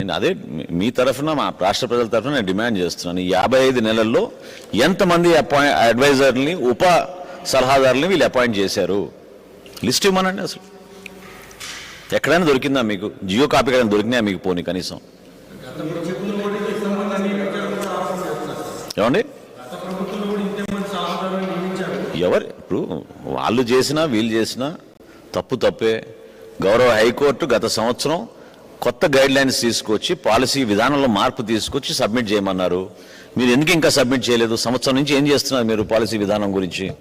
నేను అదే మీ- తరఫున మా రాష్ట్ర ప్రజల తరఫున నేను డిమాండ్ చేస్తున్నాను. యాభై ఐదు నెలల్లో ఎంతమంది అపాయింట్ అడ్వైజర్ని ఉప సలహాదారుని వీళ్ళు అపాయింట్ చేశారు? లిస్ట్ ఇవ్వమనండి అసలు. ఎక్కడైనా దొరికిందా మీకు? జియో కాపీ కానీ దొరికినాయా మీకు పోనీ కనీసం? ఏమండి? ఎవరు? ఇప్పుడు వాళ్ళు చేసినా వీళ్ళు చేసినా తప్పు తప్పే. గౌరవ హైకోర్టు గత సంవత్సరం కొత్త గైడ్ లైన్స్ తీసుకొచ్చి పాలసీ విధానంలో మార్పు తీసుకొచ్చి సబ్మిట్ చేయమన్నారు. మీరు ఎందుకు ఇంకా సబ్మిట్ చేయలేదు? సంవత్సరం నుంచి ఏం చేస్తున్నారు మీరు పాలసీ విధానం గురించి?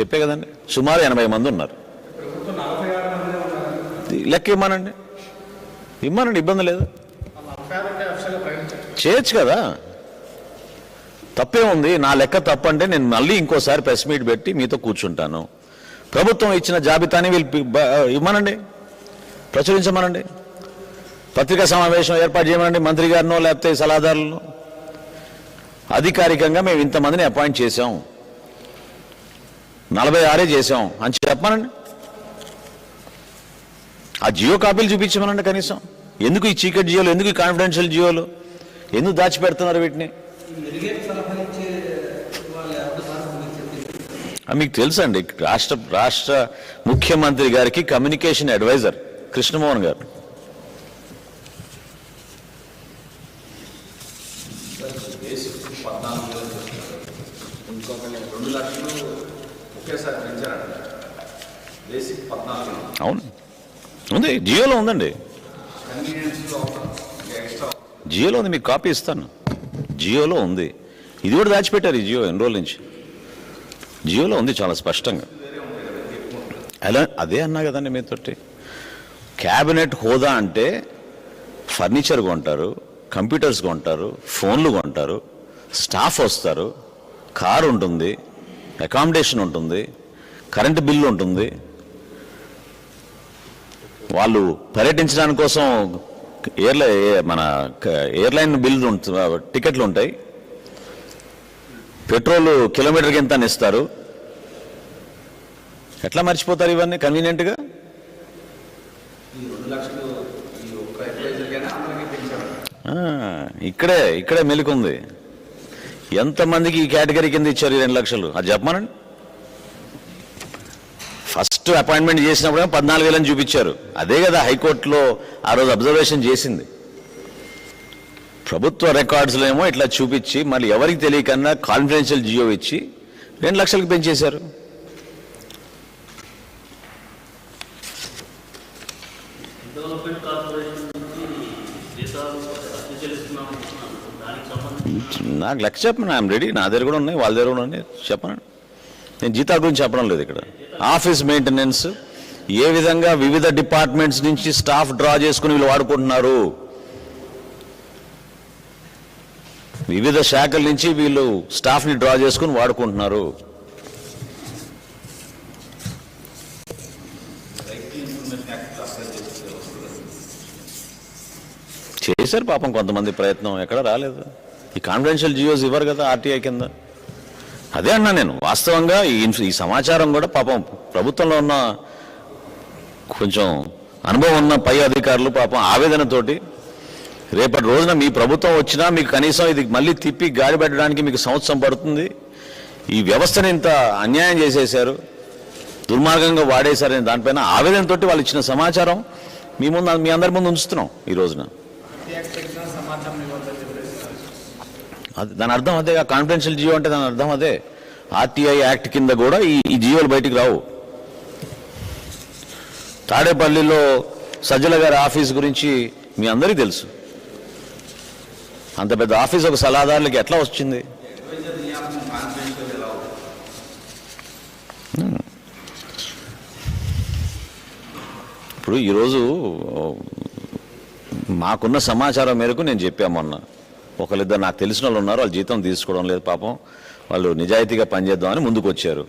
చెప్పే కదండి. సుమారు ఎనభై మంది ఉన్నారు. లెక్క ఇమ్మనండి. ఇమ్మనండి ఇబ్బంది లేదు. చేయొచ్చు కదా. తప్పే ఉంది. నా లెక్క తప్పంటే నేను మళ్ళీ ఇంకోసారి ప్రెస్ మీట్ పెట్టి మీతో కూర్చుంటాను. ప్రభుత్వం ఇచ్చిన జాబితాని వీళ్ళు ఇవ్వమనండి. ప్రచురించమనండి. పత్రికా సమావేశం ఏర్పాటు చేయమనండి మంత్రి గారినో లేకపోతే సలహాదారులను. అధికారికంగా మేము ఇంతమందిని అపాయింట్ చేశాం. నలభై ఆరే చేసాం అని చెప్పమనండి. ఆ జియో కాపీలు చూపించమనండి కనీసం. ఎందుకు ఈ చీకటి జియోలు? ఎందుకు ఈ కాన్ఫిడెన్షియల్ జియోలు? ఎందుకు దాచిపెడుతున్నారు వీటిని? మీకు తెలుసండి రాష్ట్ర రాష్ట్ర ముఖ్యమంత్రి గారికి కమ్యూనికేషన్ అడ్వైజర్ కృష్ణమోహన్ గారు. అవును. ఉంది జియోలో ఉందండి. జియోలో ఉంది మీకు కాపీ ఇస్తాను. జియోలో ఉంది. ఇది కూడా దాచిపెట్టారు ఈ జియో ఎన్ని రోజుల నుంచి. జియోలో ఉంది చాలా స్పష్టంగా. అలా అదే అన్నా కదండి మీతోటి. క్యాబినెట్ హోదా అంటే ఫర్నిచర్ కొంటారు కంప్యూటర్స్ కొంటారు ఫోన్లు కొంటారు స్టాఫ్ వస్తారు కారు ఉంటుంది అకామిడేషన్ ఉంటుంది కరెంటు బిల్లు ఉంటుంది. వాళ్ళు పర్యటించడానికి కోసం ఎయిర్లై మన ఎయిర్లైన్ బిల్లు టికెట్లు ఉంటాయి. పెట్రోల్ కిలోమీటర్కి ఎంత ఇస్తారు. ఎట్లా మర్చిపోతారు ఇవన్నీ కన్వీనియంట్గా? ఇక్కడే ఇక్కడే మెలికుంది. ఎంతమందికి ఈ కేటగిరీ కింద ఇచ్చారు రెండు లక్షలు? అది చెప్పమనండి. ఫస్ట్ అపాయింట్మెంట్ చేసినప్పుడే పద్నాలుగు వేలని చూపించారు. అదే కదా హైకోర్టులో ఆ రోజు అబ్జర్వేషన్ చేసింది. ప్రభుత్వ రికార్డ్స్లో ఏమో ఇట్లా చూపించి మళ్ళీ ఎవరికి తెలియకన్నా కాన్ఫిడెన్షియల్ జియో ఇచ్చి రెండు లక్షలకు పెంచేశారు. నాకు లెక్క చెప్పను ఐఎమ్ రెడీ. నా దగ్గర కూడా ఉన్నాయి వాళ్ళ దగ్గర కూడా ఉన్నాయి. చెప్పనండి నేను జీతాల గురించి చెప్పడం లేదు ఇక్కడ. ఆఫీస్ మెయింటెనెన్స్ ఏ విధంగా వివిధ డిపార్ట్మెంట్స్ నుంచి స్టాఫ్ డ్రా చేసుకుని వీళ్ళు వాడుకుంటున్నారు? వివిధ శాఖల నుంచి వీళ్ళు స్టాఫ్ని డ్రా చేసుకుని వాడుకుంటున్నారు. చేశారు పాపం కొంతమంది ప్రయత్నం ఎక్కడ రాలేదు. ఈ కాన్ఫిడెన్షియల్ జియోస్ ఇవ్వరు కదా ఆర్టీఐ కింద. అదే అన్నా నేను. వాస్తవంగా ఈ ఈ సమాచారం కూడా పాపం ప్రభుత్వంలో ఉన్న కొంచెం అనుభవం ఉన్న పై అధికారులు పాపం ఆవేదనతోటి రేపటి రోజున మీ ప్రభుత్వం వచ్చినా మీకు కనీసం ఇది మళ్ళీ తిప్పి గాడి పెట్టడానికి మీకు సంవత్సరం పడుతుంది. ఈ వ్యవస్థను ఇంత అన్యాయం చేసేశారు. దుర్మార్గంగా వాడేశారని దానిపైన ఆవేదనతోటి వాళ్ళు ఇచ్చిన సమాచారం మీ ముందు మీ అందరి ముందు ఉంచుతున్నాం ఈ రోజున. దాని అర్థం అదే కాన్ఫిడెన్షియల్ జియో అంటే దాని అర్థం అదే. ఆర్టీఐ యాక్ట్ కింద కూడా ఈ ఈ జియోలు బయటికి రావు. తాడేపల్లిలో సజ్జల గారి ఆఫీస్ గురించి మీ అందరికీ తెలుసు. అంత పెద్ద ఆఫీస్ ఒక సలహాదారులకి ఎట్లా వచ్చింది? ఇప్పుడు ఈరోజు మాకున్న సమాచారం మేరకు నేను చెప్పా మొన్న. ఒకళ్ళిద్దరు నాకు తెలిసిన వాళ్ళు ఉన్నారు వాళ్ళు జీతం తీసుకోవడం లేదు పాపం. వాళ్ళు నిజాయితీగా పనిచేద్దామని ముందుకు వచ్చారు